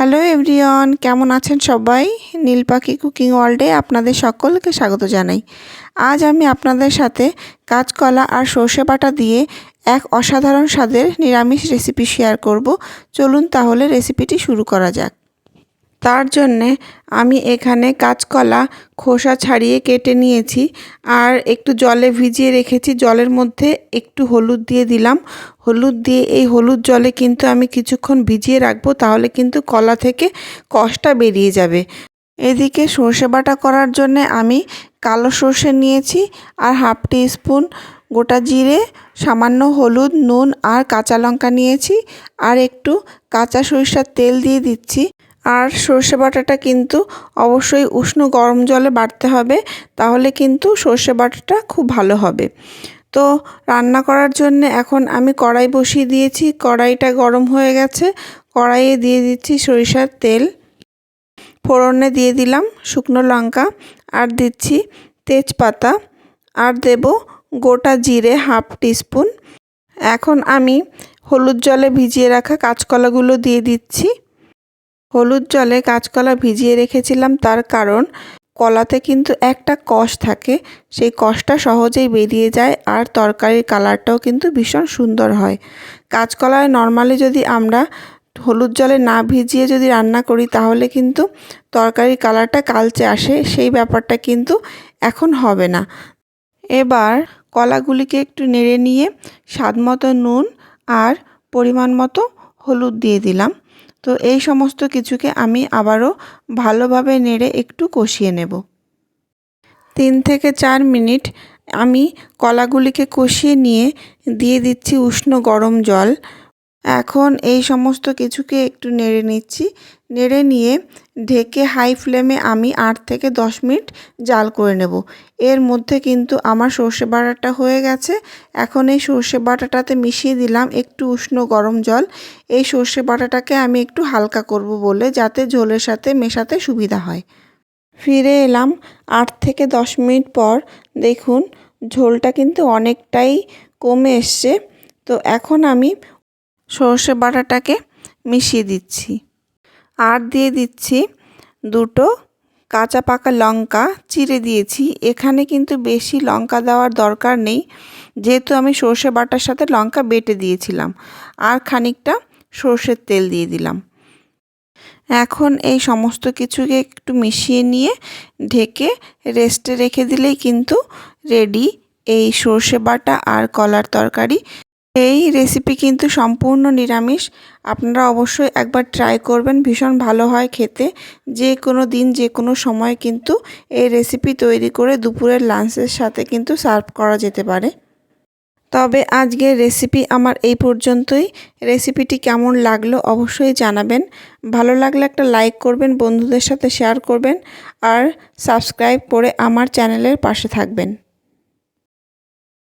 Hello everyone, কেমন আছেন সবাই? নীলপাখি কুকিং ওয়ার্ল্ডে আপনাদের সকলকে স্বাগত জানাই। আজ আমি আপনাদের সাথে কাঁচকলা আর সর্ষে বাটা দিয়ে এক অসাধারণ স্বাদের নিরামিষ রেসিপি শেয়ার করব। চলুন তাহলে রেসিপিটি শুরু করা যাক। তার জন্যে আমি এখানে কাঁচকলা খোসা ছাড়িয়ে কেটে নিয়েছি আর একটু জলে ভিজিয়ে রেখেছি। জলের মধ্যে একটু হলুদ দিয়ে দিলাম। হলুদ দিয়ে এই হলুদ জলে কিন্তু আমি কিছুক্ষণ ভিজিয়ে রাখব, তাহলে কিন্তু কলা থেকে কষটা বেরিয়ে যাবে। এদিকে সর্ষে বাটা করার জন্যে আমি কালো সর্ষে নিয়েছি আর হাফ টি স্পুন গোটা জিরে, সামান্য হলুদ, নুন আর কাঁচা লঙ্কা নিয়েছি। আর একটু কাঁচা সরিষার তেল দিয়ে দিচ্ছি। আর সর্ষে বাটাটা কিন্তু অবশ্যই উষ্ণ গরম জলে বাটতে হবে, তাহলে কিন্তু সর্ষে বাটাটা খুব ভালো হবে। তো রান্না করার জন্য এখন আমি কড়াই বসিয়ে দিয়েছি, কড়াইটা গরম হয়ে গেছে, কড়াইয়ে দিয়ে দিচ্ছি সরিষার তেল, ফোড়নে দিয়ে দিলাম শুকনো লঙ্কা, আর দিচ্ছি তেজপাতা, আর দেব গোটা জিরে হাফ টিস্পুন। এখন আমি হলুদ জলে ভিজিয়ে রাখা কাঁচকলাগুলো দিয়ে দিচ্ছি। হলুদ জলে কাঁচকলা ভিজিয়ে রেখেছিলাম তার কারণ কলাতে কিন্তু একটা কষ থাকে। সেই কষটা সহজেই বেরিয়ে যায় আর তরকারির কালারটাও কিন্তু ভীষণ সুন্দর হয়। কাঁচকলায় নর্মালি যদি আমরা হলুদ জলে না ভিজিয়ে যদি রান্না করি তাহলে কিন্তু তরকারির কালারটা কালচে আসে, সেই ব্যাপারটা কিন্তু এখন হবে না। এবার কলাগুলিকে একটু নেড়ে নিয়ে স্বাদ মতো নুন আর পরিমাণ মতো হলুদ দিয়ে দিলাম। তো এই সমস্ত কিছুকে আমি আবারও ভালোভাবে নেড়ে একটু কষিয়ে নেব। তিন থেকে চার মিনিট আমি কলাগুলিকে কষিয়ে নিয়ে দিয়ে দিচ্ছি উষ্ণ গরম জল। এখন এই সমস্ত কিছুকে একটু নেড়ে নিচ্ছি। নেড়ে নিয়ে ঢেকে হাই ফ্লেমে আমি আট থেকে দশ মিনিট জাল করে নেব। এর মধ্যে কিন্তু আমার সর্ষে বাটাটা হয়ে গেছে। এখন এই সর্ষে বাটাটাতে মিশিয়ে দিলাম একটু উষ্ণ গরম জল। এই সর্ষে বাটাটাকে আমি একটু হালকা করব বলে যাতে ঝোলের সাথে মেশাতে সুবিধা হয়। ফিরে এলাম আট থেকে দশ মিনিট পর। দেখুন, ঝোলটা কিন্তু অনেকটাই কমে এসছে। তো এখন আমি সর্ষে বাটাটাকে মিশিয়ে দিচ্ছি। আর দিয়ে দিচ্ছি দুটো কাঁচা পাকা লঙ্কা চিড়ে দিয়েছি। এখানে কিন্তু বেশি লঙ্কা দেওয়ার দরকার নেই। যেহেতু আমি সর্ষে বাটার সাথে লঙ্কা বেটে দিয়েছিলাম আর খানিকটা সর্ষের তেল দিয়ে দিলাম। এখন এই সমস্ত কিছুকে একটু মিশিয়ে নিয়ে ঢেকে রেস্টে রেখে দিলেই কিন্তু রেডি এই সর্ষে বাটা আর কলার তরকারি এই রেসিপি কিন্তু সম্পূর্ণ নিরামিষ। আপনারা অবশ্যই একবার ট্রাই করবেন, ভীষণ ভালো হয় খেতে। যে কোনো দিন, যে কোনো সময় কিন্তু এই রেসিপি তৈরি করে দুপুরের লাঞ্চের সাথে কিন্তু সার্ভ করা যেতে পারে। তবে আজকের রেসিপি আমার এই পর্যন্তই। রেসিপিটি কেমন লাগল অবশ্যই জানাবেন। ভালো লাগলে একটা লাইক করবেন, বন্ধুদের সাথে শেয়ার করবেন, আর সাবস্ক্রাইব করে আমার চ্যানেলের পাশে থাকবেন।